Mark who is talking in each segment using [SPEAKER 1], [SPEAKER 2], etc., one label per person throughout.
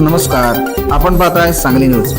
[SPEAKER 1] नमस्कार. आपण पाहताय सांगली न्यूज.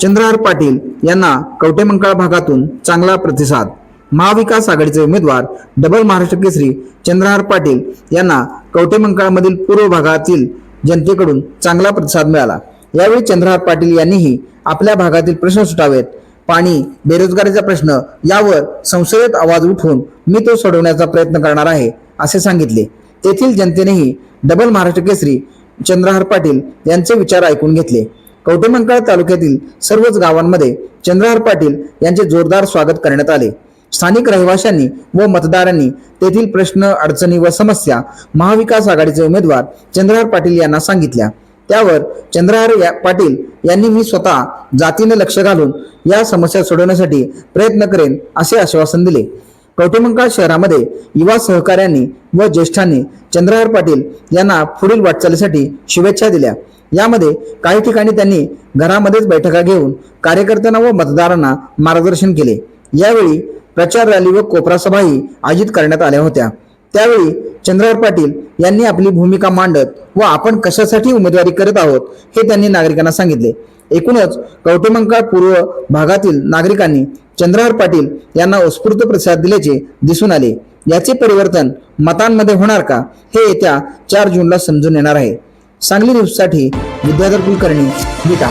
[SPEAKER 1] चंद्रहार पाटील यांना कवटेमंकाळ भागातून चांगला प्रतिसाद. महाविकास आघाडीचे उमेदवार डबल महाराष्ट्र केसरी चंद्रहार पाटील यांना कवटेमंकाळमधील पूर्व भागातील जनतेकडून चांगला प्रतिसाद मिळाला. यावेळी चंद्रहार पाटील यांनीही आपल्या भागातील प्रश्न सुटावेत. पाणी बेरोजगारीचा प्रश्न यावर संसदेत आवाज उठवून मी तो सोडवण्याचा प्रयत्न करणार आहे असे सांगितले. तेथील जनतेनेही डबल महाराष्ट्र केसरी चंद्रहार पाटील यांचे विचार ऐकून घेतले. कवटेमंकाळ तालुक्यातील सर्वच गावांमध्ये चंद्रहार पाटील यांचे जोरदार स्वागत करण्यात आले. स्थानिक रहिवाशांनी व मतदारांनी तेथील प्रश्न अडचणी व समस्या महाविकास आघाडीचे उमेदवार चंद्रहार पाटील यांना सांगितल्या. त्यावर चंद्रहार या- पाटील यांनी मी स्वतः जातीने लक्ष घालून या समस्या सोडवण्यासाठी प्रयत्न करेन असे आश्वासन दिले. कौटुंबिका शहरामध्ये युवा सहकाऱ्यांनी व ज्येष्ठांनी चंद्रहार पाटील यांना पुढील वाटचालीसाठी शुभेच्छा दिल्या. यामध्ये काही ठिकाणी त्यांनी घरामध्येच बैठका घेऊन कार्यकर्त्यांना व मतदारांना मार्गदर्शन केले. यावेळी प्रचार रॅली व कोपरा सभाही आयोजित करण्यात आल्या होत्या. त्यावेळी चंद्रहार पाटील यांनी आपली भूमिका मांडत व आपण कशासाठी उमेदवारी करत आहोत हे त्यांनी नागरिकांना सांगितले. एकूणच कवटेमंकाळ पूर्व भागातील नागरिकांनी चंद्रहार पाटील यांना उत्स्फूर्त प्रतिसाद दिल्याचे दिसून आले. याचे परिवर्तन मतांमध्ये होणार का हे येत्या चार जूनला समजून येणार आहे. सांगली न्यूजसाठी विद्याधर कुलकर्णी विटा.